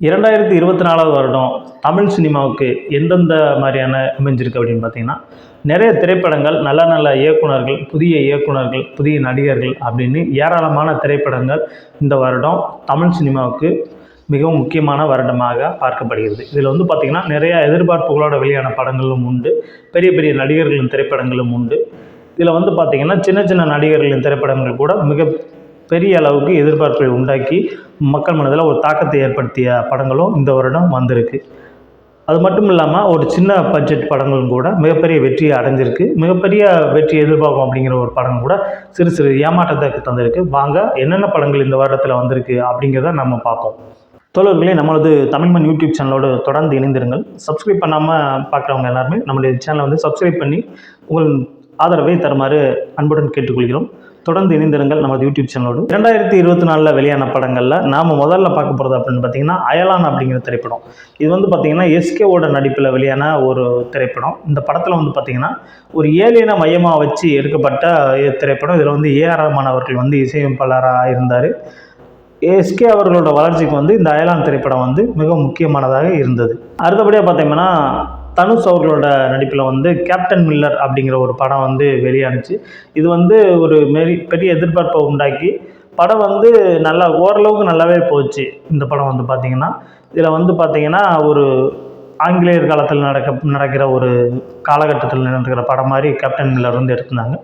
இரண்டாயிரத்தி இருபத்தி நாலாவது வருடம் தமிழ் சினிமாவுக்கு எந்தெந்த மாதிரியான அமைஞ்சிருக்கு அப்படின்னு பார்த்தீங்கன்னா நிறைய திரைப்படங்கள் நல்ல நல்ல இயக்குநர்கள் புதிய இயக்குனர்கள் புதிய நடிகர்கள் அப்படின்னு ஏராளமான திரைப்படங்கள் இந்த வருடம் தமிழ் சினிமாவுக்கு மிகவும் முக்கியமான வருடமாக பார்க்கப்படுகிறது. இதில் வந்து பார்த்திங்கன்னா நிறைய எதிர்பார்ப்புகளோட வெளியான படங்களும் உண்டு பெரிய பெரிய நடிகர்களின் திரைப்படங்களும் உண்டு. இதில் வந்து பார்த்திங்கன்னா சின்ன சின்ன நடிகர்களின் திரைப்படங்கள் கூட மிக பெரிய அளவுக்கு எதிர்பார்ப்பை உண்டாக்கி மக்கள் மனதில் ஒரு தாக்கத்தை ஏற்படுத்திய படங்களும் இந்த வருடம் வந்திருக்கு. அது மட்டும் இல்லாமல் ஒரு சின்ன பட்ஜெட் படங்களும் கூட மிகப்பெரிய வெற்றியை அடைஞ்சிருக்கு. மிகப்பெரிய வெற்றி எதிர்பார்க்கும் அப்படிங்கிற ஒரு படம் கூட சிறு சிறு ஏமாற்றத்தை தந்திருக்கு. வாங்க என்னென்ன படங்கள் இந்த வருடத்தில் வந்திருக்கு அப்படிங்கிறத நம்ம பார்ப்போம். தோழர்களே நம்மளது தமிழ்மன் யூடியூப் சேனலோடு தொடர்ந்து இணைந்திருங்கள். சப்ஸ்கிரைப் பண்ணாமல் பார்க்குறவங்க எல்லாருமே நம்மளுடைய சேனலை வந்து சப்ஸ்கிரைப் பண்ணி உங்கள் ஆதரவை தருமாறு அன்புடன் கேட்டுக்கொள்கிறோம். தொடர்ந்து இணைந்திருங்கள் நமது யூடியூப் சேனலோடு இரண்டாயிரத்தி இருபத்தி நாலில் வெளியான படங்களில் நாம் முதல்ல பார்க்க போகிறது அப்படின்னு பார்த்தீங்கன்னா அயலான் அப்படிங்கிற திரைப்படம். இது வந்து பார்த்தீங்கன்னா எஸ்கேவோட நடிப்பில் வெளியான ஒரு திரைப்படம். இந்த படத்தில் வந்து பார்த்தீங்கன்னா ஒரு ஏழின மையமாக வச்சு எடுக்கப்பட்ட திரைப்படம். இதில் வந்து ஏஆர் ரஹ்மான் அவர்கள் வந்து இசையமைப்பாளராக இருந்தார். எஸ்கே அவர்களோட வளர்ச்சிக்கு வந்து இந்த அயலான் திரைப்படம் வந்து மிக முக்கியமானதாக இருந்தது. அடுத்தபடியாக பார்த்தீங்கன்னா தனுஷ் அவர்களோட நடிப்பில் வந்து கேப்டன் மில்லர் அப்படிங்கிற ஒரு படம் வந்து வெளியானுச்சு. இது வந்து ஒரு மெரி பெரிய எதிர்பார்ப்பை உண்டாக்கி படம் வந்து நல்லா ஓரளவுக்கு நல்லாவே போச்சு. இந்த படம் வந்து பார்த்திங்கன்னா இதில் வந்து பார்த்திங்கன்னா ஒரு ஆங்கிலேயர் காலத்தில் நடக்க நடக்கிற ஒரு காலகட்டத்தில் நடக்கிற படம் மாதிரி கேப்டன் மில்லர் வந்து எடுத்திருந்தாங்க.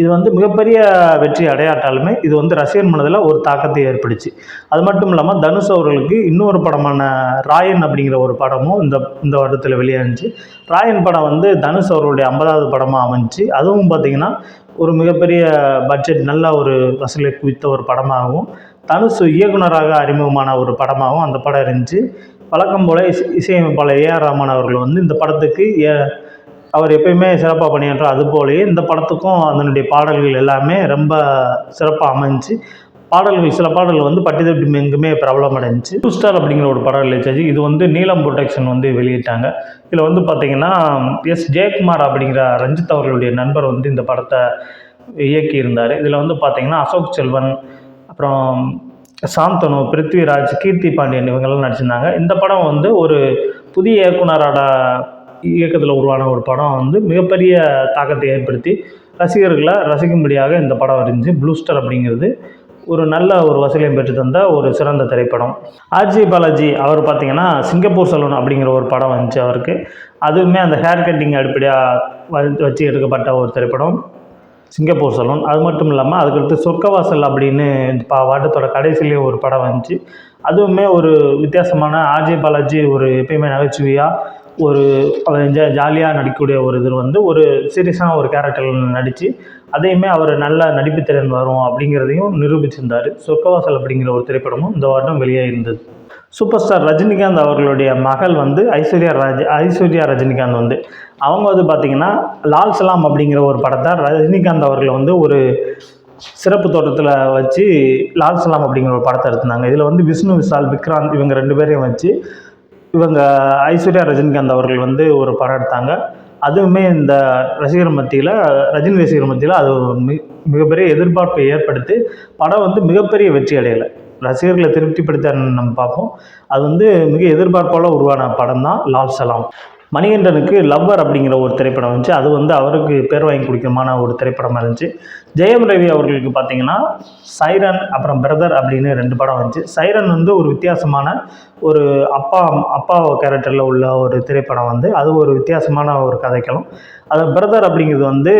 இது வந்து மிகப்பெரிய வெற்றி அடையாட்டாலுமே இது வந்து ரசிகர் மனதில் ஒரு தாக்கத்தை ஏற்படுச்சு. அது மட்டும் இல்லாமல் தனுஷ் அவர்களுக்கு இன்னொரு படமான ராயன் அப்படிங்கிற ஒரு படமும் இந்த இந்த வருடத்தில் வெளியானுச்சு. ராயன் படம் வந்து தனுஷ் அவர்களுடைய ஐம்பதாவது படமாக அமைஞ்சு அதுவும் பார்த்திங்கன்னா ஒரு மிகப்பெரிய பட்ஜெட் நல்ல ஒரு வசூலை குவித்த ஒரு படமாகவும் தனுஷ் இயக்குனராக அறிமுகமான ஒரு படமாகவும் அந்த படம் இருந்துச்சு. வழக்கம் போல் இசை இசையமைப்பாளர் ஏஆர் ரஹ்மான் அவர்கள் வந்து இந்த படத்துக்கு ஏ அவர் எப்பயுமே சிறப்பாக பணியாற்றார் அது போலயே இந்த படத்துக்கும் அதனுடைய பாடல்கள் எல்லாமே ரொம்ப சிறப்பாக அமைஞ்சு பாடல்கள் சில பாடல்கள் வந்து பட்டிதட்டு எங்குமே பிரபலம் அடைஞ்சிச்சு டூ ஸ்டார் அப்படிங்கிற ஒரு படம் ரிலீஸ் இது வந்து நீலம் ப்ரொடெக்ஷன் வந்து வெளியிட்டாங்க. இதில் வந்து பார்த்திங்கன்னா எஸ். ஜெயக்குமார் அப்படிங்கிற ரஞ்சித் அவர்களுடைய நண்பர் வந்து இந்த படத்தை இயக்கியிருந்தார். இதில் வந்து பார்த்திங்கன்னா அசோக் செல்வன் அப்புறம் சாந்தனு பிருத்விராஜ் கீர்த்தி பாண்டியன் இவங்கெல்லாம் நடிச்சிருந்தாங்க. இந்த படம் வந்து ஒரு புதிய இயக்குனரோட இயக்கத்தில் உருவான ஒரு படம் வந்து மிகப்பெரிய தாக்கத்தை ஏற்படுத்தி ரசிகர்களை ரசிக்கும்படியாக இந்த படம் இருந்துச்சு. ப்ளூ ஸ்டார் அப்படிங்கிறது ஒரு நல்ல ஒரு வசூலையும் பெற்று தந்த ஒரு சிறந்த திரைப்படம். ஆர்ஜி பாலாஜி அவர் பார்த்திங்கன்னா சிங்கப்பூர் சலூன் அப்படிங்கிற ஒரு படம் வந்துச்சு அவருக்கு. அதுவுமே அந்த ஹேர் கட்டிங் அடிப்படையாக வச்சு எடுக்கப்பட்ட ஒரு திரைப்படம். சிங்கப்பூர் சலூன் அது மட்டும் இல்லாமல் அதுக்கடுத்து சொர்க்கவாசல் அப்படின்னு பா வாட்டத்தோட கடைசியிலே ஒரு படம் வந்துச்சு. அதுவுமே ஒரு வித்தியாசமான ஆர்ஜே பாலாஜி ஒரு எப்பயுமே நகைச்சுவையாக ஒரு ஜா ஜாலியாக நடிக்கக்கூடிய ஒரு இது வந்து ஒரு சீரியஸான ஒரு கேரக்டரில் நடித்து அதையுமே அவர் நல்ல நடிப்பு திறன் வரும் அப்படிங்கிறதையும் நிரூபிச்சிருந்தார். சொர்க்கவாசல் அப்படிங்கிற ஒரு திரைப்படமும் இந்த வாரம் வெளியே இருந்தது சூப்பர் ஸ்டார் ரஜினிகாந்த் அவர்களுடைய மகள் வந்து ஐஸ்வர்யா ராஜ் ஐஸ்வர்யா ரஜினிகாந்த் வந்து. அவங்க வந்து பார்த்திங்கன்னா லால் சலாம் அப்படிங்கிற ஒரு படத்தை ரஜினிகாந்த் அவர்களை வந்து ஒரு சிறப்பு தோட்டத்தில் வச்சு லால் சலாம் அப்படிங்கிற ஒரு படத்தை எடுத்திருந்தாங்க. இதில் வந்து விஷ்ணு விஷால் விக்ராந்த் இவங்க ரெண்டு பேரையும் வச்சு இவங்க ஐஸ்வர்யா ரஜினிகாந்த் அவர்கள் வந்து ஒரு படம் எடுத்தாங்க. அதுவுமே இந்த ரசிகர் மத்தியில் ரஜினி ரசிகர் மத்தியில் அது மிக மிகப்பெரிய எதிர்பார்ப்பை ஏற்படுத்தி படம் வந்து மிகப்பெரிய வெற்றி அடையலை. ரசிகர்களை திருப்திப்படுத்த நம்ம பார்ப்போம். அது வந்து மிக எதிர்பார்ப்பால் உருவான படம் தான் லால் சலாம். மணிகண்டனுக்கு லவ்வர் அப்படிங்கிற ஒரு திரைப்படம் வந்துச்சு அது வந்து அவருக்கு பேர் வாங்கி கொடுக்கமான ஒரு திரைப்படமாக இருந்துச்சு. ஜெயம் ரவி அவர்களுக்கு பார்த்தீங்கன்னா சைரன் அப்புறம் பிரதர் அப்படின்னு ரெண்டு படம் வந்துச்சு சைரன் வந்து ஒரு வித்தியாசமான ஒரு அப்பா அப்பா கேரக்டரில் உள்ள ஒரு திரைப்படம் வந்து அது ஒரு வித்தியாசமான ஒரு கதைக்களம். அது பிரதர் அப்படிங்கிறது வந்து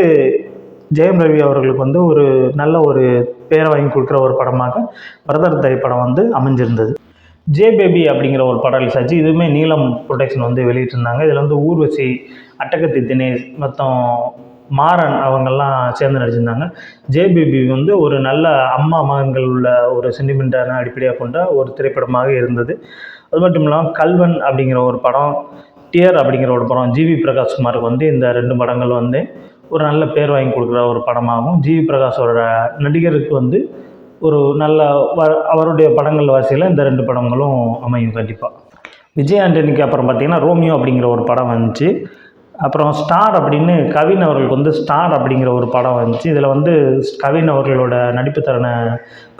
ஜெயம் ரவி அவர்களுக்கு வந்து ஒரு நல்ல ஒரு பேரை வாங்கி கொடுக்குற ஒரு படமாக பிரதர் திரைப்படம் வந்து அமைஞ்சிருந்தது. ஜே பேபி அப்படிங்கிற ஒரு படம் ரிலீஸ் ஆச்சு. இதுவுமே நீலம் ப்ரொடெக்ஷன் வந்து வெளியிட்டிருந்தாங்க. இதில் வந்து ஊர்வசி அட்டகத்தி தினேஷ் மொத்தம் மாறன் அவங்கெல்லாம் சேர்ந்து நடிச்சிருந்தாங்க. ஜேபிபி வந்து ஒரு நல்ல அம்மா மகன்கள் உள்ள ஒரு சென்டிமெண்ட்டான அடிப்படையாக கொண்ட ஒரு திரைப்படமாக இருந்தது. அது மட்டும் இல்லாமல் கல்வன் அப்படிங்கிற ஒரு படம் டியர் அப்படிங்கிற ஒரு படம் ஜிவி பிரகாஷ்குமாருக்கு வந்து இந்த ரெண்டு படங்கள் வந்து ஒரு நல்ல பேர் வாங்கி கொடுக்குற ஒரு படமாகவும் ஜிவி பிரகாஷோட நடிகருக்கு வந்து ஒரு நல்ல வ அவருடைய படங்கள் வரிசையில் இந்த ரெண்டு படங்களும் அமையும் கண்டிப்பாக விஜய் ஆண்டனிக்கு அப்புறம் பார்த்திங்கன்னா ரோமியோ அப்படிங்கிற ஒரு படம் வந்துச்சு. அப்புறம் ஸ்டார் அப்படின்னு கவின் அவர்களுக்கு வந்து ஸ்டார் அப்படிங்கிற ஒரு படம் வந்துச்சு. இதில் வந்து கவின் அவர்களோட நடிப்பு திறனை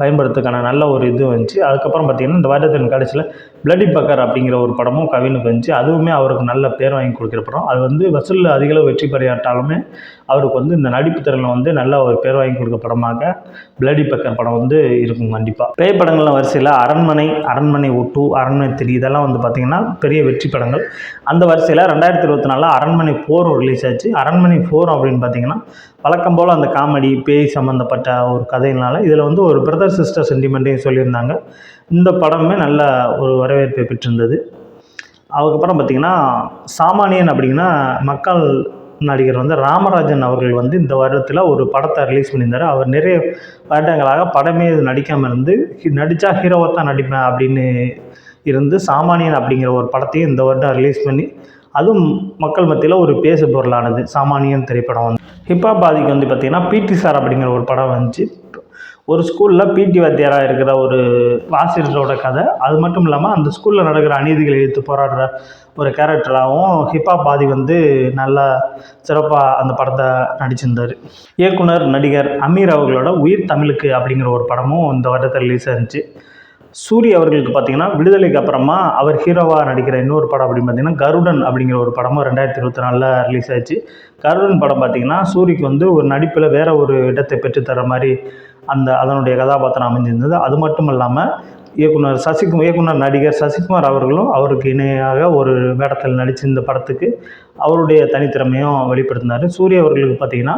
பயன்படுத்துக்கான நல்ல ஒரு இது வந்துச்சு. அதுக்கப்புறம் பார்த்திங்கன்னா இந்த வருடத்தின் கடைசியில் பிளடி பக்கர் அப்படிங்கிற ஒரு படமும் கவினுக்கு வந்துச்சு. அதுவுமே அவருக்கு நல்ல பேர் வாங்கி கொடுக்குற படம். அது வந்து வசூலில் அதிகளவு வெற்றி பெறையாட்டாலுமே அவருக்கு வந்து இந்த நடிப்பு திறனில் வந்து நல்ல ஒரு பேர் வாங்கி கொடுக்க படமாக பிளடி பக்கர் படம் வந்து இருக்கும் கண்டிப்பாக பேய் படங்கள்லாம் வரிசையில் அரண்மனை அரண்மனை டூ அரண்மனை திரி இதெல்லாம் வந்து பார்த்திங்கன்னா பெரிய வெற்றி படங்கள். அந்த வரிசையில் ரெண்டாயிரத்தி இருபத்தி நாலில் அரண்மனை ஃபோர் ரிலீஸ் ஆச்சு. அரண்மனை ஃபோர் அப்படின்னு பார்த்தீங்கன்னா வழக்கம் போல் அந்த காமெடி பேய் சம்மந்தப்பட்ட ஒரு கதையினால இதில் வந்து ஒரு பிரதர் சிஸ்டர் சென்டிமெண்ட்டையும் சொல்லியிருந்தாங்க. இந்த படமே நல்ல ஒரு வரவேற்பை பெற்றிருந்தது. அதுக்கப்புறம் பார்த்திங்கன்னா சாமானியன் அப்படிங்கன்னா மக்கள் நடிகர் வந்து ராமராஜன் அவர்கள் வந்து இந்த வருடத்தில் ஒரு படத்தை ரிலீஸ் பண்ணியிருந்தார். அவர் நிறைய வருடங்களாக படமே நடிக்காமல் இருந்து நடித்தா ஹீரோவை தான் நடிப்பேன் அப்படின்னு இருந்து சாமானியன் அப்படிங்கிற ஒரு படத்தையும் இந்த வருடம் ரிலீஸ் பண்ணி அதுவும் மக்கள் மத்தியில் ஒரு பேசு பொருளானது சாமானியன் திரைப்படம் வந்து. ஹிப்ஹாப் பாதிக்கு வந்து பார்த்திங்கன்னா பிடி சார் அப்படிங்கிற ஒரு படம் வந்துச்சு. ஒரு ஸ்கூலில் பிடி வாத்தியாராக இருக்கிற ஒரு ஆசிரியரோட கதை. அது மட்டும் இல்லாமல் அந்த ஸ்கூலில் நடக்கிற அநீதிகளை எதிர்த்து போராடுற ஒரு கேரக்டராகவும் ஹிப்ஹாப் பாதி வந்து நல்லா சிறப்பாக அந்த படத்தை நடிச்சிருந்தார். இயக்குனர் நடிகர் அமீர் அவர்களோட உயிர் தமிழுக்கு அப்படிங்கிற ஒரு படமும் இந்த வருடத்தில் ரிலீஸ் ஆயிருந்துச்சு. சூரிய அவர்களுக்கு பார்த்தீங்கன்னா விடுதலைக்கு அப்புறமா அவர் ஹீரோவாக நடிக்கிற இன்னொரு படம் அப்படின்னு பார்த்தீங்கன்னா கருடன் அப்படிங்கிற ஒரு படமும் ரெண்டாயிரத்தி இருபத்தி நாலில் ரிலீஸ் ஆச்சு. கருடன் படம் பார்த்தீங்கன்னா சூரிக்கு வந்து ஒரு நடிப்பில் வேற ஒரு இடத்தை பெற்றுத்தர மாதிரி அந்த அதனுடைய கதாபாத்திரம் அமைஞ்சிருந்தது அது மட்டும் இல்லாமல் இயக்குனர் சசிகுமார் இயக்குனர் நடிகர் சசிகுமார் அவர்களும் அவருக்கு இணையாக ஒரு வேடத்தில் நடித்து இந்த படத்துக்கு அவருடைய தனித்திறமையும் வெளிப்படுத்தினார். சூரிய அவர்களுக்கு பார்த்தீங்கன்னா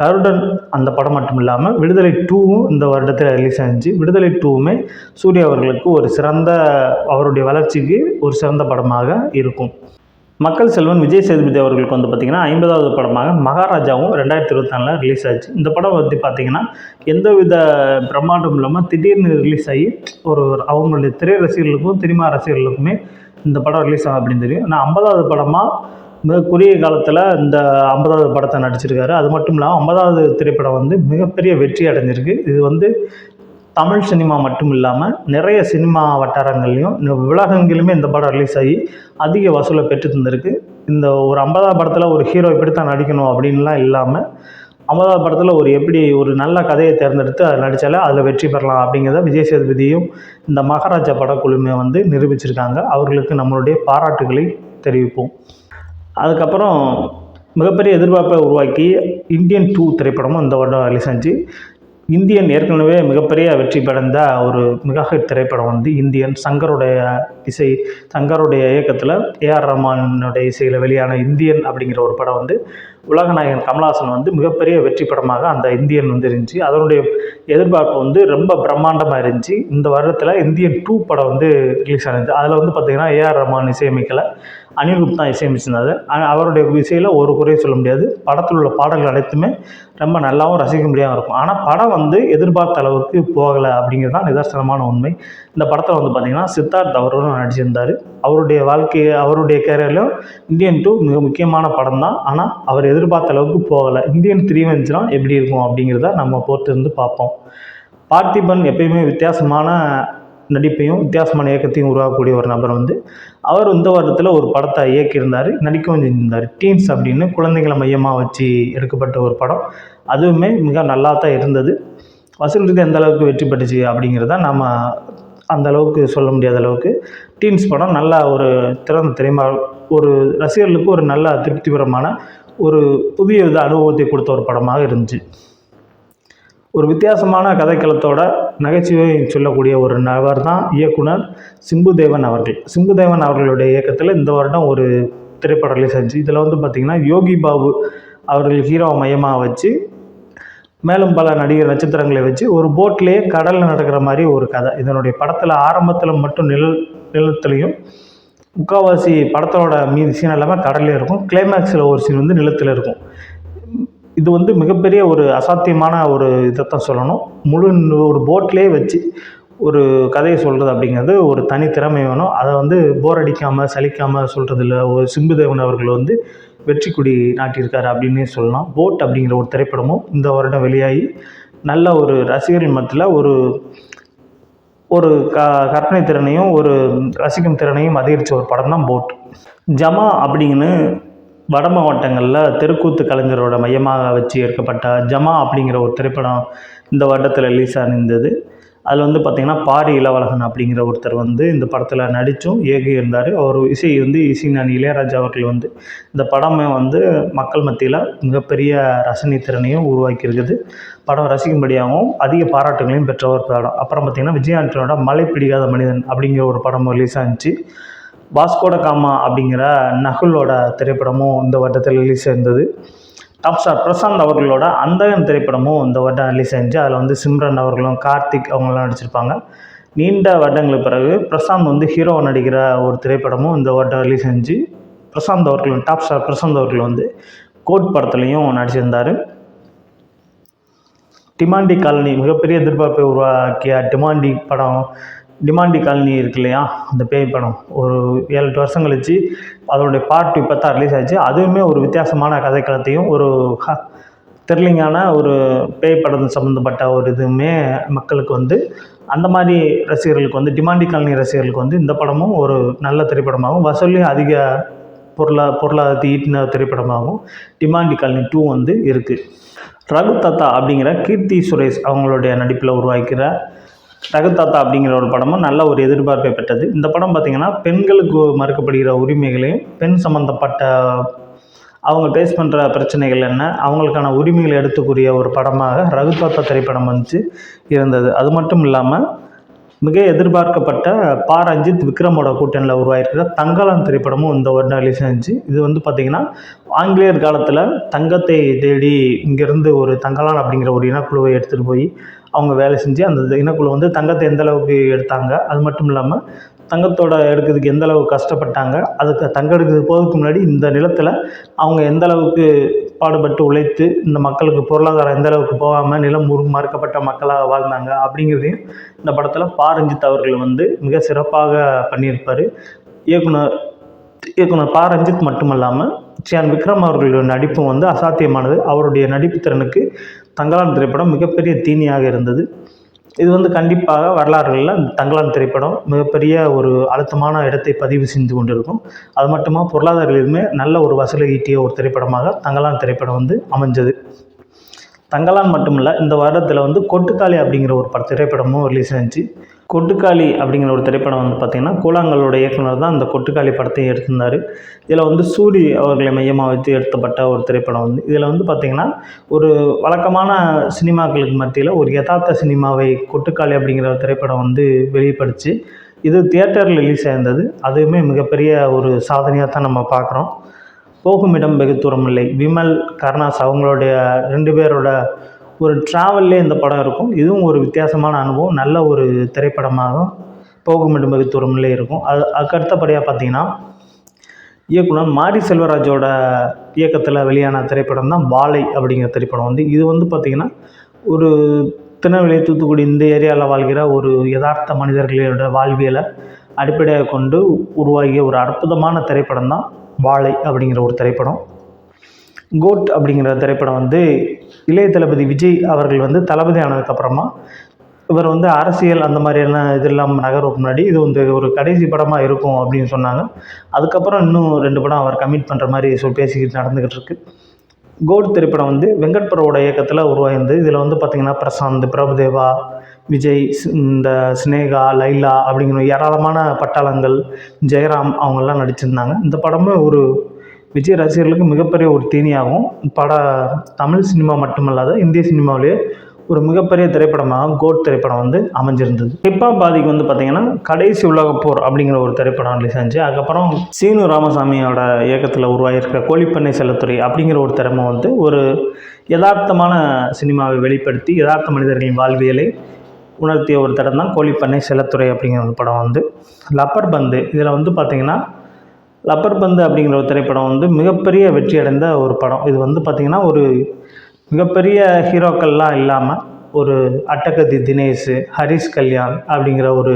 கருடன் அந்த படம் மட்டும் இல்லாமல் விடுதலை டூவும் இந்த வருடத்தில் ரிலீஸ் ஆச்சு விடுதலை டூவுமே சூர்யா அவர்களுக்கு ஒரு சிறந்த அவருடைய வளர்ச்சிக்கு ஒரு சிறந்த படமாக இருக்கும். மக்கள் செல்வன் விஜய் சேதுபதி அவர்களுக்கு வந்து பார்த்திங்கன்னா ஐம்பதாவது படமாக மகாராஜாவும் ரெண்டாயிரத்தி இருபத்தி நாலில் ரிலீஸ் ஆச்சு. இந்த படம் வந்து பார்த்திங்கன்னா எந்தவித பிரம்மாண்டம் இல்லாமல் திடீர்னு ரிலீஸ் ஆகி ஒரு அவங்களுடைய திரை ரசிகர்களுக்கும் சினிமா ரசிகர்களுக்குமே இந்த படம் ரிலீஸ் ஆகும் அப்படின்னு தெரியும். நான் ஐம்பதாவது படமாக மிக குறுகிய காலத்தில் இந்த ஐம்பதாவது படத்தை நடிச்சிருக்காரு. அது மட்டும் இல்லாமல் ஐம்பதாவது திரைப்படம் வந்து மிகப்பெரிய வெற்றி அடைஞ்சிருக்கு. இது வந்து தமிழ் சினிமா மட்டும் இல்லாமல் நிறைய சினிமா வட்டாரங்கள்லையும் உலகங்களிலுமே இந்த படம் ரிலீஸ் ஆகி அதிக வசூலை பெற்று தந்திருக்கு. இந்த ஒரு ஐம்பதாவது படத்தில் ஒரு ஹீரோ இப்படி தான் நடிக்கணும் அப்படின்லாம் இல்லாமல் ஐம்பதாவது படத்தில் ஒரு எப்படி ஒரு நல்ல கதையை தேர்ந்தெடுத்து அதை நடித்தாலே அதில் வெற்றி பெறலாம் அப்படிங்கிறத விஜய் சேதுபதியும் இந்த மகாராஜா படக்குழுமே வந்து நிரூபிச்சிருக்காங்க. அவர்களுக்கு நம்மளுடைய பாராட்டுகளை தெரிவிப்போம். அதுக்கப்புறம் மிகப்பெரிய எதிர்பார்ப்பை உருவாக்கி இந்தியன் டூ திரைப்படமும் இந்த வருடம் ரிலீஸ் ஆச்சு. இந்தியன் ஏற்கனவே மிகப்பெரிய வெற்றி பெறந்த ஒரு மிக திரைப்படம் வந்து இந்தியன் சங்கருடைய இசை சங்கருடைய இயக்கத்தில் ஏஆர் ரஹ்மானுடைய இசையில் வெளியான இந்தியன் அப்படிங்கிற ஒரு படம் வந்து உலகநாயகன் கமல்ஹாசன் வந்து மிகப்பெரிய வெற்றி படமாக அந்த இந்தியன் வந்து இருந்துச்சு. அதனுடைய எதிர்பார்ப்பு வந்து ரொம்ப பிரம்மாண்டமாக இருந்துச்சு. இந்த வருடத்தில் இந்தியன் டூ படம் வந்து ரிலீஸ் ஆனது. அதில் வந்து பார்த்திங்கன்னா ஏஆர் ரஹ்மான் இசையமைக்கலை அனிருத் தான் இசையமைச்சிருந்தாரு. ஆனால் அவருடைய இசையில் ஒரு குறையும் சொல்ல முடியாது. படத்தில் உள்ள பாடல்கள் அனைத்துமே ரொம்ப நல்லாவும் ரசிக்க முடியாமல் இருக்கும். ஆனால் படம் வந்து எதிர்பார்த்த அளவுக்கு போகலை அப்படிங்கிறது தான் நிதர்சனமான உண்மை. இந்த படத்தில் வந்து பார்த்திங்கன்னா சித்தார்த் அவர்களும் நடிச்சிருந்தார். அவருடைய வாழ்க்கையை அவருடைய கேரியர்லையும் இந்தியன் டூ மிக முக்கியமான படம் தான் ஆனால் அவர் எதிர்பார்த்த அளவுக்கு போகலை. இந்தியன் த்ரீ வந்துச்சுன்னா எப்படி இருக்கும் அப்படிங்கிறத நம்ம பொறுத்து இருந்து பார்ப்போம். பார்த்திபன் எப்பயுமே வித்தியாசமான நடிப்பையும் வித்தியாசமான இயக்கத்தையும் உருவாக்கக்கூடிய ஒரு நபர் வந்து அவர் இந்த வருடத்தில் ஒரு படத்தை இயக்கியிருந்தார் நடிக்கவும் செஞ்சிருந்தார். டீன்ஸ் அப்படின்னு குழந்தைகளை மையமாக வச்சு எடுக்கப்பட்ட ஒரு படம். அதுவுமே மிக நல்லா தான் இருந்தது. வசூல் ரீதி எந்த அளவுக்கு வெற்றி பெற்றுச்சு அப்படிங்கிறத நம்ம அந்த அளவுக்கு சொல்ல முடியாத அளவுக்கு டீன்ஸ் படம் நல்ல ஒரு திறந்த திரைமா ஒரு ரசிகர்களுக்கு ஒரு நல்ல திருப்திகரமான ஒரு புதிய வித அனுபவத்தை கொடுத்த ஒரு படமாக இருந்துச்சு. ஒரு வித்தியாசமான கதைக்களத்தோட நகைச்சுவை சொல்லக்கூடிய ஒரு நபர் தான் இயக்குனர் சிம்புதேவன் அவர்கள். சிம்புதேவன் அவர்களுடைய இயக்கத்தில் இந்த வருடம் ஒரு திரைப்படம் ரிலீஸ் ஆச்சு. இதில் வந்து பார்த்திங்கன்னா யோகி பாபு அவர்கள் ஹீரோ மையமாக வச்சு மேலும் பல நடிகர் நட்சத்திரங்களை வச்சு ஒரு போட்லேயே கடலில் நடக்கிற மாதிரி ஒரு கதை. இதனுடைய படத்தில் ஆரம்பத்தில் மட்டும் நிழல் நிலத்துலையும் முக்கால்வாசி படத்தோட மீதி சீன் எல்லாமே கடல்லே இருக்கும். கிளைமேக்ஸில் ஒரு சீன் வந்து நிலத்தில் இருக்கும். இது வந்து மிகப்பெரிய ஒரு அசாத்தியமான ஒரு இதைத்தான் சொல்லணும். முழு ஒரு போட்லேயே வச்சு ஒரு கதையை சொல்கிறது அப்படிங்கிறது ஒரு தனி திறமை வேணும். அதை வந்து போர் அடிக்காமல் சலிக்காமல் சொல்கிறதுல ஒரு சிம்புதேவன் அவர்கள் வந்து வெற்றி கொடி நாட்டியிருக்காரு அப்படின்னே சொல்லலாம். போட் அப்படிங்கிற ஒரு திரைப்படமும் இந்த வருடம் வெளியாகி நல்ல ஒரு ரசிகர்கள் மத்தியில் ஒரு ஒரு க கற்பனை திறனையும் ஒரு ரசிக்கும் திறனையும் அதிகரித்த ஒரு படம் தான் போட். ஜமா அப்படின்னு வட மாவட்டங்களில் தெருக்கூத்து கலைஞரோட மையமாக வச்சு எடுக்கப்பட்ட ஜமா அப்படிங்கிற ஒரு திரைப்படம் இந்த வருடத்தில் ரிலீஸ் ஆனிருந்தது அதில் வந்து பார்த்திங்கன்னா பாரி இளவழகன் அப்படிங்கிற ஒருத்தர் வந்து இந்த படத்தில் நடித்தும் இயக்கி இருந்தார் அவர் இசை வந்து இசைஞானி இளையராஜா அவர்கள் வந்து இந்த படமே வந்து மக்கள் மத்தியில் மிகப்பெரிய ரசனை திறனையும் உருவாக்கியிருக்குது. படம் ரசிக்கும்படியாகவும் அதிக பாராட்டுகளையும் பெற்ற ஒரு படம். அப்புறம் பார்த்திங்கன்னா விஜயாண்டனோட மலை பிடிக்காத மனிதன் அப்படிங்கிற ஒரு படம் ரிலீஸ் ஆச்சு வாஸ்கோட காமா அப்படிங்கிற நகுலோட திரைப்படமும் இந்த வருடத்தில் ரிலீஸ் இருந்தது டாப் ஸ்டார் பிரசாந்த் அவர்களோட அந்தகன் திரைப்படமும் இந்த வருடம் ரிலீஸ் ஆச்சு அதில் வந்து சிம்ரன் அவர்களும் கார்த்திக் அவங்களாம் நடிச்சிருப்பாங்க. நீண்ட வருடங்களுக்கு பிறகு பிரசாந்த் வந்து ஹீரோ நடிக்கிற ஒரு திரைப்படமும் இந்த வருடம் ரிலீஸ் ஆச்சு பிரசாந்த் அவர்கள் டாப் ஸ்டார் பிரசாந்த் அவர்கள் வந்து கோட் படத்துலையும் நடிச்சிருந்தார். டிமாண்டி காலனி மிகப்பெரிய எதிர்பார்ப்பை உருவாக்கிய டிமாண்டி படம் டிமாண்டி காலனி இருக்கு இல்லையா? அந்த பேய் படம். ஒரு ஏழு எட்டு வருஷம் கழிச்சு அதோடைய பார்ட் இப்போ தான் ரிலீஸ் ஆச்சு அதுவுமே ஒரு வித்தியாசமான கதைக்களத்தையும் ஒரு ஹ த்ரில்லிங்கான ஒரு பேய் படம் சம்மந்தப்பட்ட ஒரு இதுவுமே மக்களுக்கு வந்து அந்த மாதிரி ரசிகர்களுக்கு வந்து டிமாண்டி காலனி ரசிகர்களுக்கு வந்து இந்த படமும் ஒரு நல்ல திரைப்படமாகவும் வசூலையும் அதிக பொருளா பொருளாதாரத்தை ஈட்டின திரைப்படமாகவும் டிமாண்டி காலனி டூ வந்து இருக்குது ரகு தத்தா அப்படிங்கிற கீர்த்தி சுரேஷ் அவங்களுடைய நடிப்பில் உருவாக்கிற ரகு தாத்தா அப்படிங்கிற ஒரு படமும் நல்ல ஒரு எதிர்பார்ப்பை பெற்றது. இந்த படம் பார்த்திங்கன்னா பெண்களுக்கு மறுக்கப்படுகிற உரிமைகளையும் பெண் சம்மந்தப்பட்ட அவங்க பேஸ் பண்ணுற பிரச்சனைகள் என்ன அவங்களுக்கான உரிமைகளை எடுத்துக்கூடிய ஒரு படமாக ரகுதாத்தா திரைப்படம் வந்து இருந்தது. அது மட்டும் இல்லாமல் மிக எதிர்பார்க்கப்பட்ட பா. ரஞ்சித் விக்ரமோட கூட்டணியில் உருவாயிருக்கிற தங்கலான் திரைப்படமும் இந்த வருடம் ரிலீஸ் ஆச்சு இது வந்து பார்த்திங்கன்னா ஆங்கிலேயர் காலத்தில் தங்கத்தை தேடி இங்கேருந்து ஒரு தங்கலான் அப்படிங்கிற ஒரு இனக்குழுவை எடுத்துகிட்டு போய் அவங்க வேலை செஞ்சு அந்த இனக்குழு வந்து தங்கத்தை எந்த அளவுக்கு எடுத்தாங்க? அது மட்டும் இல்லாமல் தங்கத்தோட எடுக்கிறதுக்கு எந்த அளவுக்கு கஷ்டப்பட்டாங்க? அதுக்கு தங்கம் எடுக்கிறது போகிறதுக்கு முன்னாடி இந்த நிலத்தில் அவங்க எந்த அளவுக்கு பாடுபட்டு உழைத்து இந்த மக்களுக்கு பொருளாதாரம் எந்த அளவுக்கு போகாமல் நிலம் மறுக்கப்பட்ட மக்களாக வாழ்ந்தாங்க அப்படிங்கிறதையும் இந்த படத்தில் பாரஞ்சித் அவர்கள் வந்து மிக சிறப்பாக பண்ணியிருப்பார். இயக்குனர் இயக்குனர் பா ரஞ்சித் மட்டுமல்லாமல் சியான் விக்ரம் அவர்களுடைய நடிப்பும் வந்து அசாத்தியமானது. அவருடைய நடிப்பு திறனுக்கு தங்கலான் திரைப்படம் மிகப்பெரிய தீனியாக இருந்தது. இது வந்து கண்டிப்பாக வரலாறுகளில் இந்த தங்கலான் திரைப்படம் மிகப்பெரிய ஒரு அழுத்தமான இடத்தை பதிவு செஞ்சு கொண்டிருக்கும். அது மட்டுமா பொருளாதார ரீதியுமே நல்ல ஒரு வசூலை ஈட்டிய ஒரு திரைப்படமாக தங்கலான் திரைப்படம் வந்து அமைஞ்சது. தங்கலான் மட்டுமில்ல இந்த வருடத்தில் வந்து கொட்டுக்காளி அப்படிங்கிற ஒரு பட திரைப்படமும் ரிலீஸ் ஆச்சு கொட்டுக்காளி அப்படிங்கிற ஒரு திரைப்படம் வந்து பார்த்திங்கன்னா கூழாங்கல்லோட இயக்குனர் தான் அந்த கொட்டுக்காளி படத்தையும் எடுத்திருந்தார். இதில் வந்து சூரி அவர்களை மையமாக வைத்து எடுத்தப்பட்ட ஒரு திரைப்படம் வந்து இதில் வந்து பார்த்திங்கன்னா ஒரு வழக்கமான சினிமாக்களுக்கு மத்தியில் ஒரு யதார்த்த சினிமாவை கொட்டுக்காளி அப்படிங்கிற ஒரு திரைப்படம் வந்து வெளிப்படுச்சு. இது தியேட்டரில் ரிலீஸ் ஆயிருந்தது. அதுவுமே மிகப்பெரிய ஒரு சாதனையாக தான் நம்ம பார்க்குறோம். போகுமிடம் வெகு தூரம் இல்லை விமல் கருணாஸ் அவங்களுடைய ரெண்டு பேரோட ஒரு ட்ராவல்லே இந்த படம் இருக்கும். இதுவும் ஒரு வித்தியாசமான அனுபவம். நல்ல ஒரு திரைப்படமாகவும் போகும் இடம் தூரமில்லே இருக்கும். அது அதுக்கு அடுத்தபடியாக பார்த்தீங்கன்னா இயக்குனர் மாரி செல்வராஜோட இயக்கத்தில் வெளியான திரைப்படம் தான் வாழை அப்படிங்கிற திரைப்படம் வந்து. இது வந்து பார்த்திங்கன்னா ஒரு திருநெல்வேலி தூத்துக்குடி இந்த ஏரியாவில் வாழ்கிற ஒரு யதார்த்த மனிதர்களோட வாழ்வியலை அடிப்படையாக கொண்டு உருவாகிய ஒரு அற்புதமான திரைப்படம் தான் வாழை அப்படிங்கிற ஒரு திரைப்படம். கோட் அப்படிங்கிற திரைப்படம் வந்து இளைய தளபதி விஜய் அவர்கள் வந்து தளபதி ஆனதுக்கப்புறமா இவர் வந்து அரசியல் அந்த மாதிரியான இதெல்லாம் நகர்வுக்கு முன்னாடி இது வந்து ஒரு கடைசி படமாக இருக்கும் அப்படின்னு சொன்னாங்க. அதுக்கப்புறம் இன்னும் ரெண்டு படம் அவர் கமிட் பண்ணுற மாதிரி சொல் பேசிக்கிட்டு நடந்துக்கிட்டு இருக்கு. கோட் திரைப்படம் வந்து வெங்கட் பிரபுவோட இயக்கத்தில் உருவாயிருந்தது இதில் வந்து பார்த்திங்கன்னா பிரசாந்த் பிரபுதேவா விஜய் இந்த ஸ்னேகா லைலா அப்படிங்கிற ஏராளமான பட்டாளங்கள் ஜெயராம் அவங்கெல்லாம் நடிச்சிருந்தாங்க. இந்த படமும் ஒரு விஜய் ரசிகர்களுக்கு மிகப்பெரிய ஒரு தீனியாகும் பட தமிழ் சினிமா மட்டுமல்லாத இந்திய சினிமாவிலேயே ஒரு மிகப்பெரிய திரைப்படமாக கோட் திரைப்படம் வந்து அமைஞ்சிருந்தது. ஹிப்பா பாதிக்கு வந்து பார்த்திங்கன்னா கடைசி உலகப் போர் அப்படிங்கிற ஒரு திரைப்படம் ரிலீஸ் ஆச்சு. அதுக்கப்புறம் சீனு ராமசாமியோட இயக்கத்தில் உருவாகியிருக்க கோழிப்பண்ணை செல்லத்துறை அப்படிங்கிற ஒரு திறமை வந்து ஒரு யதார்த்தமான சினிமாவை வெளிப்படுத்தி யதார்த்த மனிதர்களின் வாழ்வியலை உணர்த்திய ஒரு திறம் தான் கோழிப்பண்ணை செல்லத்துறை அப்படிங்கிற ஒரு படம் வந்து. லப்பர் பந்து இதில் வந்து பார்த்திங்கன்னா லப்பர் பந்து அப்படிங்கிற ஒரு திரைப்படம் வந்து மிகப்பெரிய வெற்றி அடைந்த ஒரு படம். இது வந்து பார்த்திங்கன்னா ஒரு மிகப்பெரிய ஹீரோக்கள்லாம் இல்லாமல் ஒரு அட்டகதி தினேஷ் ஹரிஷ் கல்யாண் அப்படிங்கிற ஒரு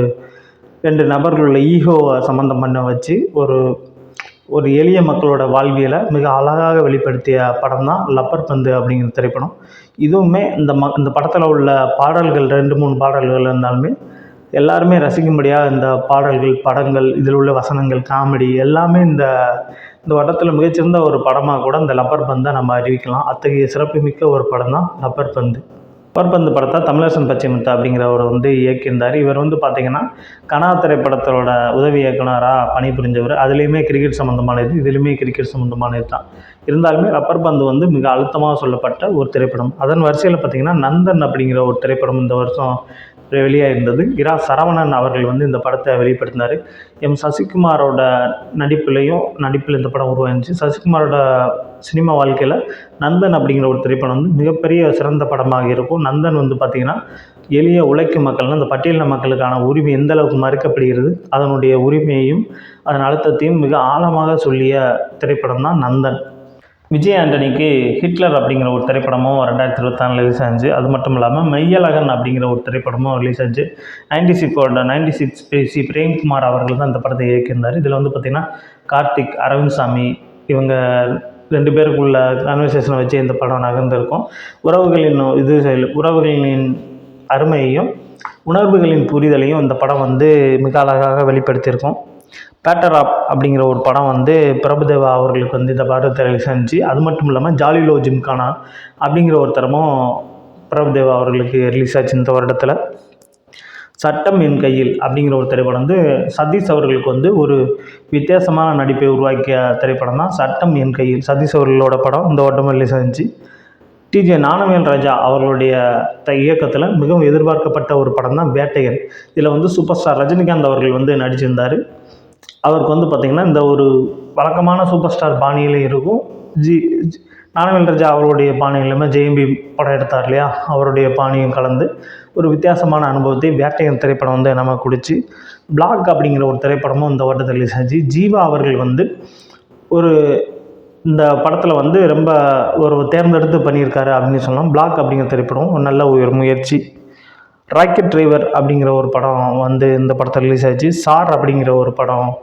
ரெண்டு நபர்களுள்ள ஈகோவை சம்மந்தம் பண்ண வச்சு ஒரு ஒரு எளிய மக்களோட வாழ்வியலை மிக அழகாக வெளிப்படுத்திய படம் தான் லப்பர் பந்து அப்படிங்கிற திரைப்படம். இதுவுமே இந்த ம இந்த படத்தில் உள்ள பாடல்கள் ரெண்டு மூணு பாடல்கள் இருந்தாலுமே எல்லாருமே ரசிக்கும்படியாக இந்த பாடல்கள் படங்கள் இதில் உள்ள வசனங்கள் காமெடி எல்லாமே இந்த இந்த வட்டத்தில் மிகச்சிறந்த ஒரு படமாக கூட இந்த லப்பர் பந்தை நம்ம அறிவிக்கலாம். அத்தகைய சிறப்புமிக்க ஒரு படம் தான் லப்பர் பந்து. பர்பந்து படத்தை தமிழரசன் பச்சைமுத்தா அப்படிங்கிறவர் வந்து இயக்கியிருந்தார். இவர் வந்து பார்த்திங்கன்னா கனா திரைப்படத்தோட உதவி இயக்குனராக பணிபுரிஞ்சவர். அதுலேயுமே கிரிக்கெட் சம்மந்தமான இது இதுலேயுமே கிரிக்கெட் சம்மந்தமான இது தான். இருந்தாலுமே ரப்பர் பந்து வந்து மிக அழுத்தமாக சொல்லப்பட்ட ஒரு திரைப்படம். அதன் வரிசையில் பார்த்திங்கன்னா நந்தன் அப்படிங்கிற ஒரு திரைப்படம் இந்த வருஷம் வெளியாகிருந்தது இரா சரவணன் அவர்கள் வந்து இந்த படத்தை வெளிப்படுத்தினார். எம் சசிகுமாரோட நடிப்புலையும் நடிப்பில் இந்த படம் உருவாயிருந்துச்சு. சசிகுமாரோட சினிமா வாழ்க்கையில் நந்தன் அப்படிங்கிற ஒரு திரைப்படம் வந்து மிகப்பெரிய சிறந்த படமாக இருக்கும். நந்தன் வந்து பார்த்திங்கன்னா எளிய உழைக்கும் மக்கள்னா இந்த பட்டியலின மக்களுக்கான உரிமை எந்த அளவுக்கு மறுக்கப்படுகிறது அதனுடைய உரிமையையும் அதன் அழுத்தத்தையும் மிக ஆழமாக சொல்லிய திரைப்படம் தான் நந்தன். விஜய் ஆண்டனிக்கு ஹிட்லர் அப்படிங்கிற ஒரு திரைப்படமும் ரெண்டாயிரத்தி இருபத்தாறில் ரிலீஸ் ஆச்சு. அது மட்டும் இல்லாமல் மெய்யழகன் அப்படிங்கிற ஒரு திரைப்படமும் ரிலீஸ் ஆச்சு. நைன்டி சிக்ஸோட நைன்டி சிக்ஸ் சி பிரேம்குமார் அவர்கள் தான் இந்த படத்தை இயக்கியிருந்தார். இதில் வந்து பார்த்திங்கன்னா கார்த்திக் அரவிந்த் சாமி இவங்க ரெண்டு பேருக்குள்ள கான்வர்சேஷனை வச்சு இந்த படம் நகர்ந்திருக்கும். உறவுகளின் இது உறவுகளின் அருமையையும் உணர்வுகளின் புரிதலையும் இந்த படம் வந்து மிக அழகாக வெளிப்படுத்தியிருக்கும். பேட்டர் ஆப் அப்படிங்கிற ஒரு படம் வந்து பிரபுதேவா அவர்களுக்கு வந்து இந்த பாடத்தை ரிலீஸ் ஆச்சு அது மட்டும் இல்லாமல் ஜாலிலோ ஜிம்கானா அப்படிங்கிற ஒரு தரமும் பிரபுதேவா அவர்களுக்கு ரிலீஸ் ஆச்சு இந்த வருடத்தில். சட்டம் என் கையில் அப்படிங்கிற ஒரு திரைப்படம் வந்து சதீஷ் அவர்களுக்கு வந்து ஒரு வித்தியாசமான நடிப்பை உருவாக்கிய திரைப்படம் தான் சட்டம் என் கையில். சதீஷ் அவர்களோட படம் இந்த வருடம் ரிலீஸ் ஆச்சு. டிஜே ஞானவேல் ராஜா அவர்களுடைய த இயக்கத்தில் மிகவும் எதிர்பார்க்கப்பட்ட ஒரு படம் தான் வேட்டையன். இதில் வந்து சூப்பர் ஸ்டார் ரஜினிகாந்த் அவர்கள் வந்து நடிச்சிருந்தார். அவருக்கு வந்து பார்த்திங்கன்னா இந்த ஒரு வழக்கமான சூப்பர் ஸ்டார் பாணியில் இருக்கும். ஜி ஜி- அவருடைய பாணியிலுமே ஜெயம்பி படம் எடுத்தார் இல்லையா? அவருடைய பாணியும் கலந்து ஒரு வித்தியாசமான அனுபவத்தை வேட்டையன் திரைப்படம் வந்து நம்ம குடிச்சு பிளாக் அப்படிங்கிற ஒரு திரைப்படமும் இந்த வருடத்தில் ரிலீஸ் ஆச்சு. ஜீவா அவர்கள் வந்து ஒரு இந்த படத்தில் வந்து ரொம்ப ஒரு தேர்ந்தெடுத்து பண்ணியிருக்காரு அப்படின்னு சொல்லலாம். பிளாக் அப்படிங்கிற திரைப்படம் ஒரு நல்ல ஒரு முயற்சி. ராக்கெட் டிரைவர் அப்படிங்கிற ஒரு படம் வந்து இந்த படத்தில் ரிலீஸ் ஆச்சு. சார் அப்படிங்கிற ஒரு படம்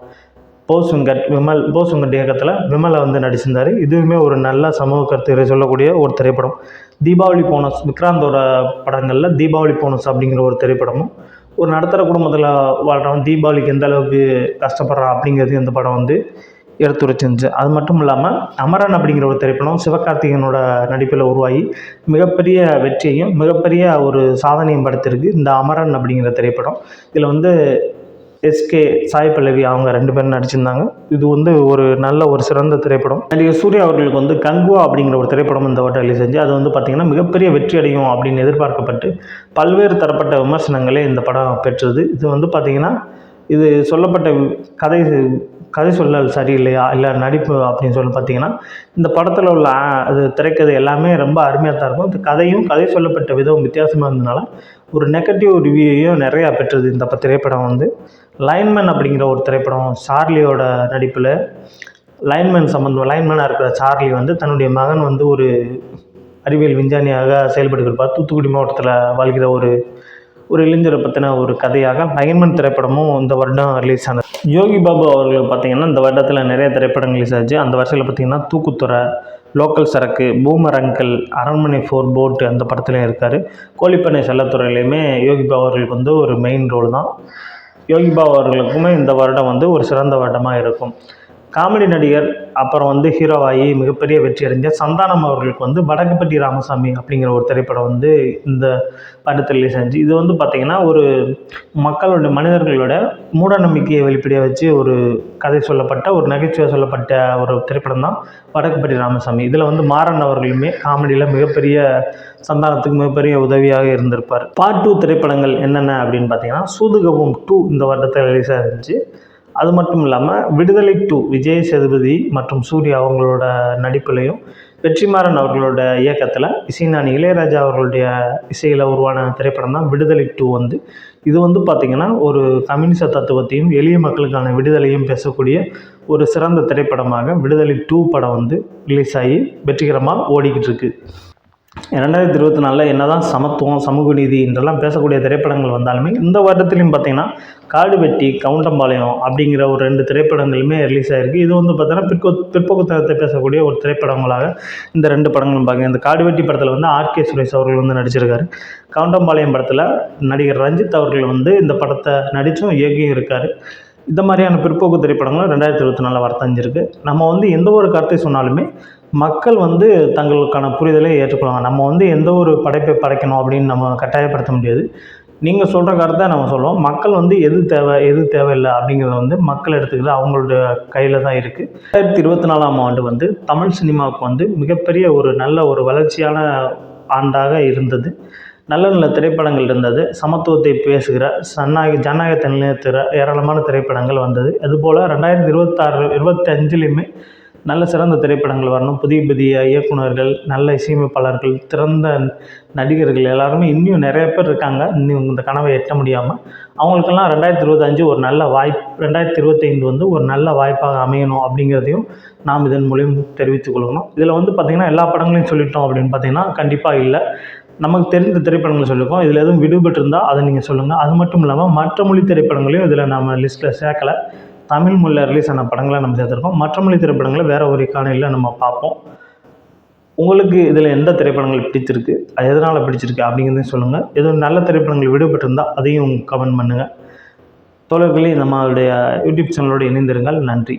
போசுங்கட் விமல் போசுங்கட் இயக்கத்தில் விமலை வந்து நடிச்சிருந்தார். இதுவுமே ஒரு நல்ல சமூக கருத்துரை சொல்லக்கூடிய ஒரு திரைப்படம். தீபாவளி போனஸ் விக்ராந்தோட படங்களில் தீபாவளி போனஸ் அப்படிங்கிற ஒரு திரைப்படமும் ஒரு நடுத்தர குடும்பத்தில் வாழ்கிறவன் தீபாவளிக்கு எந்த அளவுக்கு கஷ்டப்படுறான் அப்படிங்கிறது இந்த படம் வந்து எடுத்துரைச்சிருந்துச்சு. அது மட்டும் இல்லாமல் அமரன் அப்படிங்கிற ஒரு திரைப்படம் சிவகார்த்திகனோட நடிப்பில் உருவாகி மிகப்பெரிய வெற்றியையும் மிகப்பெரிய ஒரு சாதனையும் படுத்திருக்கு இந்த அமரன் அப்படிங்கிற திரைப்படம். இதில் வந்து எஸ்கே சாய் பல்லவி அவங்க ரெண்டு பேரும் நடிச்சிருந்தாங்க. இது வந்து ஒரு நல்ல ஒரு சிறந்த திரைப்படம். நடிகர் சூர்யா அவர்களுக்கு வந்து கங்குவா அப்படிங்கிற ஒரு திரைப்படம் இந்த வட்டம் ரிலீஸ் செஞ்சு அது வந்து பார்த்திங்கன்னா மிகப்பெரிய வெற்றி அடையும் அப்படின்னு எதிர்பார்க்கப்பட்டு பல்வேறு தரப்பட்ட விமர்சனங்களே இந்த படம் பெற்றது. இது வந்து பார்த்திங்கன்னா இது சொல்லப்பட்ட கதை கதை சொல்லல் சரியில்லையா இல்லை நடிப்பு அப்படின்னு சொல்லி பார்த்தீங்கன்னா இந்த படத்தில் உள்ள அது திரைக்கதை எல்லாமே ரொம்ப அருமையாக தான் இருக்கும். இந்த கதையும் கதை சொல்லப்பட்ட விதம் வித்தியாசமாக இருந்ததுனால ஒரு நெகட்டிவ் ரிவ்யூவையும் நிறையா பெற்றது இந்த திரைப்படம் வந்து. லைன்மேன் அப்படிங்கிற ஒரு திரைப்படம் சார்லியோட நடிப்பில் லைன்மேன் சம்மந்தம் லைன்மேனாக இருக்கிற சார்லி வந்து தன்னுடைய மகன் வந்து ஒரு அறிவியல் விஞ்ஞானியாக செயல்பட்டு இருப்பார் தூத்துக்குடி மாவட்டத்தில் வாழ்கிற ஒரு ஒரு இளைஞரை பற்றின ஒரு கதையாக லைன்மேன் திரைப்படமும் இந்த வருடம் ரிலீஸ் ஆனது. யோகி பாபு அவர்கள் பார்த்திங்கன்னா இந்த வருடத்தில் நிறைய திரைப்படங்கள் ரிலீஸ் ஆச்சு. அந்த வருஷத்தில் பார்த்திங்கன்னா Thookudurai local Sarakku Boomer Uncle Aranmanai four Boat அந்த படத்துலையும் இருக்கார். கோழிப்பண்ணை செல்லத்துறையிலையுமே யோகி பாபு அவர்களுக்கு வந்து ஒரு மெயின் ரோல் தான். யோகிபா அவர்களுக்குமே இந்த வருடம் வந்து ஒரு சிறந்த வருடமாக இருக்கும். காமெடி நடிகர் அப்புறம் வந்து ஹீரோவாகி மிகப்பெரிய வெற்றி அடைஞ்ச சந்தானம் அவர்களுக்கு வந்து வடக்குப்பட்டி ராமசாமி அப்படிங்கிற ஒரு திரைப்படம் வந்து இந்த படத்தில் ரிலீஸ் ஆச்சு இது வந்து பார்த்திங்கன்னா ஒரு மக்களோட மனிதர்களோட மூட நம்பிக்கையை வெளிப்படையாக வச்சு ஒரு கதை சொல்லப்பட்ட ஒரு நகைச்சுவை சொல்லப்பட்ட ஒரு திரைப்படம் தான் வடக்குப்பட்டி ராமசாமி. இதில் வந்து மாறன் அவர்களுமே காமெடியில் மிகப்பெரிய சந்தானத்துக்கு மிகப்பெரிய உதவியாக இருந்திருப்பார். பார்ட் டூ திரைப்படங்கள் என்னென்ன அப்படின்னு பார்த்தீங்கன்னா சூதுகவும் டூ இந்த வருடத்தில் ரிலீஸ் ஆகிருந்துச்சு அது மட்டும் இல்லாமல் விடுதலை டூ விஜய் சேதுபதி மற்றும் சூர்யா அவங்களோட நடிப்புலையும் வெற்றிமாறன் அவர்களோட இயக்கத்தில் இசைஞானி இளையராஜா அவர்களுடைய இசையில் உருவான திரைப்படம் தான் விடுதலை டூ வந்து. இது வந்து பார்த்திங்கன்னா ஒரு கம்யூனிச தத்துவத்தையும் எளிய மக்களுக்கான விடுதலையும் பேசக்கூடிய ஒரு சிறந்த திரைப்படமாக விடுதலை டூ படம் வந்து ரிலீஸ் ஆகி வெற்றிகரமாக ஓடிக்கிட்டு இருக்குது ரெண்டாயிரத்தி இருபத்தி நாலில் என்ன தான் சமத்துவம் சமூக நீதி என்றெல்லாம் பேசக்கூடிய திரைப்படங்கள் வந்தாலுமே இந்த வருடத்துலையும் பார்த்தீங்கன்னா காடு வெட்டி கவுண்டம்பாளையம் அப்படிங்கிற ஒரு ரெண்டு திரைப்படங்களுமே ரிலீஸ் ஆகிருக்கு இது வந்து பார்த்தீங்கன்னா பிற்போ பிற்போக்குத்தனத்தை பேசக்கூடிய ஒரு திரைப்படங்களாக இந்த ரெண்டு படங்களும் பார்க்க இந்த காடு வெட்டி படத்தில் வந்து ஆர்கே சுரேஷ் அவர்கள் வந்து நடிச்சிருக்காரு. கவுண்டம்பாளையம் படத்தில் நடிகர் ரஞ்சித் அவர்கள் வந்து இந்த படத்தை நடித்தும் இயக்கியும் இருக்கார். இந்த மாதிரியான பிற்போக்கு திரைப்படங்களும் ரெண்டாயிரத்தி இருபத்தி நாலில் வரத்தஞ்சிருக்கு. நம்ம வந்து எந்த ஒரு கருத்தை சொன்னாலுமே மக்கள் வந்து தங்களுக்கான புரிதலை ஏற்றுக்கொள்வாங்க. நம்ம வந்து எந்த ஒரு படைப்பை படைக்கணும் அப்படின்னு நம்ம கட்டாயப்படுத்த முடியாது. நீங்கள் சொல்கிற கருத்தை நம்ம சொல்லுவோம். மக்கள் வந்து எது தேவை எது தேவையில்லை அப்படிங்கிறத வந்து மக்கள் எடுத்துக்கிறது அவங்களுடைய கையில் தான் இருக்குது ரெண்டாயிரத்தி இருபத்தி நாலாம் ஆண்டு வந்து தமிழ் சினிமாவுக்கு வந்து மிகப்பெரிய ஒரு நல்ல ஒரு வளர்ச்சியான ஆண்டாக இருந்தது. நல்ல நல்ல திரைப்படங்கள் இருந்தது. சமத்துவத்தை பேசுகிற சன்னாக ஜனநாயகத்தை நிலைநிறுத்துகிற ஏராளமான திரைப்படங்கள் வந்தது. அதுபோல் ரெண்டாயிரத்தி இருபத்தாறு இருபத்தஞ்சிலையுமே நல்ல சிறந்த திரைப்படங்கள் வரணும். புதிய புதிய இயக்குனர்கள் நல்ல இசையமைப்பாளர்கள் திறந்த நடிகர்கள் எல்லாருமே இன்னும் நிறைய பேர் இருக்காங்க. இன்னும் இந்த கனவை எட்ட முடியாமல் அவங்களுக்கெல்லாம் ரெண்டாயிரத்தி இருபத்தஞ்சு ஒரு நல்ல வாய்ப்பு ரெண்டாயிரத்தி இருபத்தைந்து வந்து ஒரு நல்ல வாய்ப்பாக அமையணும் அப்படிங்கிறதையும் நாம் இதன் மூலியம் தெரிவித்துக் கொள்ளணும். இதில் வந்து பார்த்திங்கன்னா எல்லா படங்களையும் சொல்லிட்டோம் அப்படின்னு பார்த்தீங்கன்னா கண்டிப்பாக இல்லை. நமக்கு தெரிந்த திரைப்படங்களை சொல்லியிருக்கோம். இதில் எதுவும் விடுபட்டு இருந்தால் அதை நீங்கள் சொல்லுங்கள் அது மட்டும் இல்லாமல் மற்ற மொழி திரைப்படங்களையும் இதில் நம்ம லிஸ்ட்டில் சேர்க்கலை. தமிழ் மொழியில் ரிலீஸ் ஆன படங்களை நம்ம சேர்த்துருக்கோம். மற்ற மொழி திரைப்படங்களை வேறு ஒரு காணொலியில் நம்ம பார்ப்போம். உங்களுக்கு இதில் எந்த திரைப்படங்கள் பிடிச்சிருக்கு? அது எதனால் பிடிச்சிருக்கு அப்படிங்கிறதையும் சொல்லுங்கள் எதுவும் நல்ல திரைப்படங்கள் விடுபட்டிருந்தால் அதையும் கமெண்ட் பண்ணுங்கள் தோழர்களே நம்மளுடைய யூடியூப் சேனலோடு இணைந்திருங்கள். நன்றி.